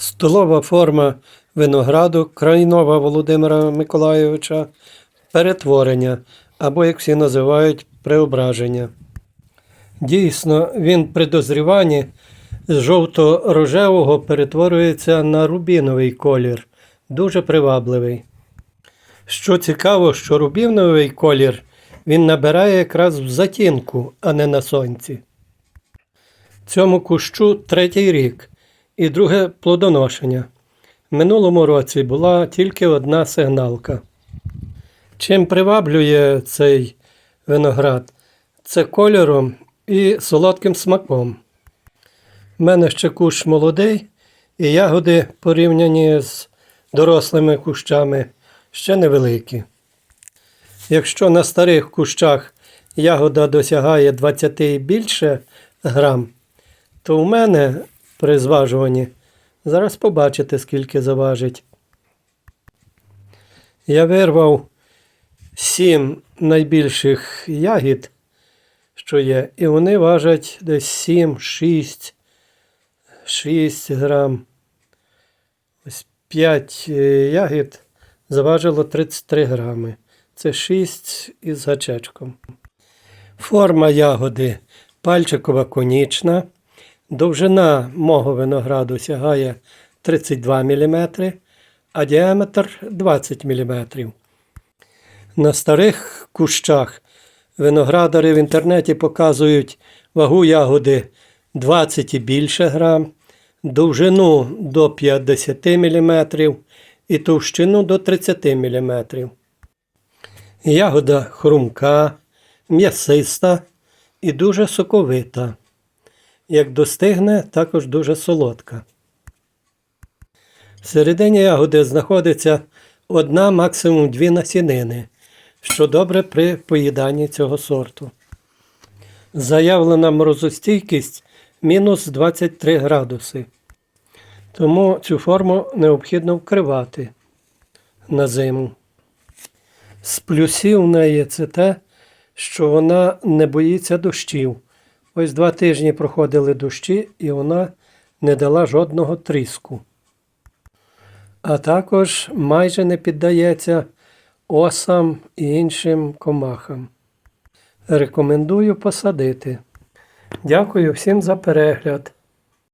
Столова форма винограду Крайнова Володимира Миколайовича перетворення, або, як всі називають, преображення. Дійсно, він при дозріванні з жовто-рожевого перетворюється на рубіновий колір, дуже привабливий. Що цікаво, що рубіновий колір він набирає якраз в затінку, а не на сонці. Цьому кущу третій рік і друге плодоношення. В Минулому році була тільки одна сигналка. Чим приваблює цей виноград? Це кольором і солодким смаком. У мене ще кущ молодий, і ягоди порівняні з дорослими кущами ще невеликі. Якщо на старих кущах ягода досягає 20 і більше грам, то у мене при зважуванні зараз побачите, скільки заважить. Я вирвав сім найбільших ягід, що є, і вони важать десь 7, 6, 6 грам. Ось 5 ягід заважило 33 грами. Це 6 із гачечком. Форма ягоди пальчикова конічна. Довжина мого винограду сягає 32 мм, а діаметр 20 мм. На старих кущах виноградари в інтернеті показують вагу ягоди 20 і більше грам, довжину до 50 мм і товщину до 30 мм. Ягода хрумка, м'ясиста і дуже соковита. Як достигне, також дуже солодка. Всередині ягоди знаходиться одна, максимум дві насінини, що добре при поїданні цього сорту. Заявлена морозостійкість мінус 23 градуси. Тому цю форму необхідно вкривати на зиму. З плюсів в неї це те, що вона не боїться дощів. Ось два тижні проходили дощі, і вона не дала жодного тріску. А також майже не піддається осам і іншим комахам. Рекомендую посадити. Дякую всім за перегляд.